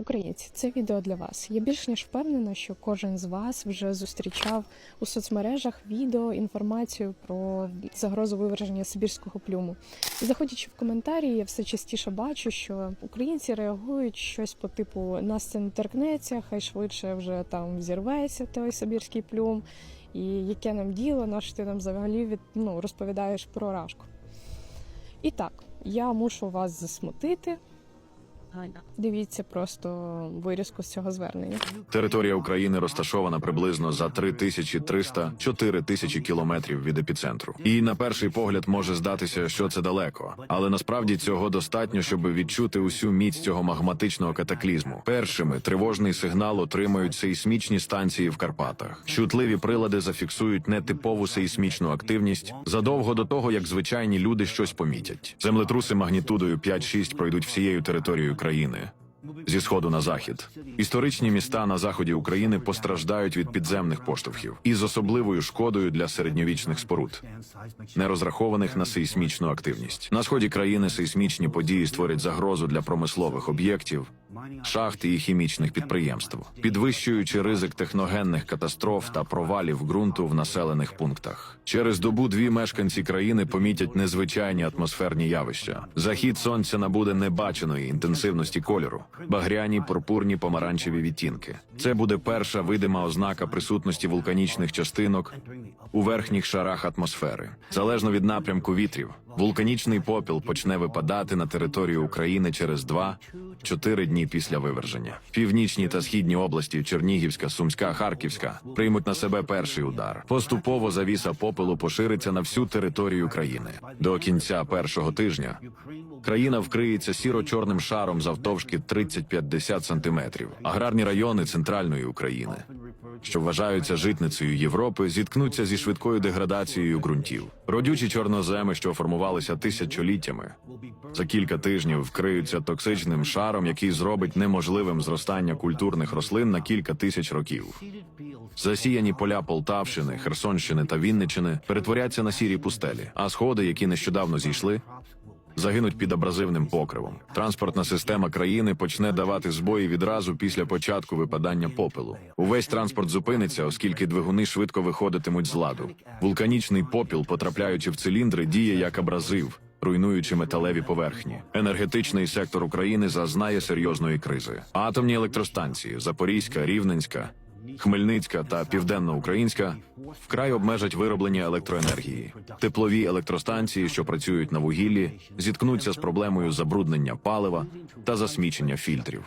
Українці, це відео для вас. Я більш ніж впевнена, що кожен з вас вже зустрічав у соцмережах відео, інформацію про загрозу виверження сибірського плюму. І заходячи в коментарі, я все частіше бачу, що українці реагують щось по типу нас це не торкнеться, хай швидше вже там зірветься той сибірський плюм. І яке нам діло, на що ти нам взагалі від, ну, розповідаєш про рашку. І так, я мушу вас засмутити. Дивіться просто вирізку з цього звернення. Територія України розташована приблизно за 3300-4 тисячі кілометрів від епіцентру. І на перший погляд може здатися, що це далеко, але насправді цього достатньо, щоб відчути усю міць цього магматичного катаклізму. Першими тривожний сигнал отримають сейсмічні станції в Карпатах. Чутливі прилади зафіксують нетипову сейсмічну активність задовго до того, як звичайні люди щось помітять. Землетруси магнітудою 5-6 пройдуть всією територією країни. Зі сходу на захід історичні міста на заході України постраждають від підземних поштовхів із особливою шкодою для середньовічних споруд, не розрахованих на сейсмічну активність. На сході країни сейсмічні події створять загрозу для промислових об'єктів, шахт і хімічних підприємств, підвищуючи ризик техногенних катастроф та провалів ґрунту в населених пунктах. Через добу дві мешканці країни помітять незвичайні атмосферні явища. Захід сонця набуде небаченої інтенсивності кольору, багряні, пурпурні, помаранчеві відтінки. Це буде перша видима ознака присутності вулканічних частинок у верхніх шарах атмосфери. Залежно від напрямку вітрів, вулканічний попіл почне випадати на територію України через 2-4 дні після виверження. Північні та східні області Чернігівська, Сумська, Харківська приймуть на себе перший удар. Поступово завіса попелу пошириться на всю територію країни. До кінця першого тижня країна вкриється сіро-чорним шаром завтовшки 30-50 сантиметрів. Аграрні райони центральної України, що вважаються житницею Європи, зіткнуться зі швидкою деградацією ґрунтів. Родючі чорноземи, що формувалися тисячоліттями, за кілька тижнів вкриються токсичним шаром, який зробить неможливим зростання культурних рослин на кілька тисяч років. Засіяні поля Полтавщини, Херсонщини та Вінничини перетворяться на сірі пустелі, а сходи, які нещодавно зійшли, загинуть під абразивним покривом. Транспортна система країни почне давати збої відразу після початку випадання попелу. Увесь транспорт зупиниться, оскільки двигуни швидко виходитимуть з ладу. Вулканічний попіл, потрапляючи в циліндри, діє як абразив. Руйнуючи металеві поверхні, енергетичний сектор України зазнає серйозної кризи. Атомні електростанції Запорізька, Рівненська, Хмельницька та Південноукраїнська вкрай обмежать вироблення електроенергії. Теплові електростанції, що працюють на вугіллі, зіткнуться з проблемою забруднення палива та засмічення фільтрів.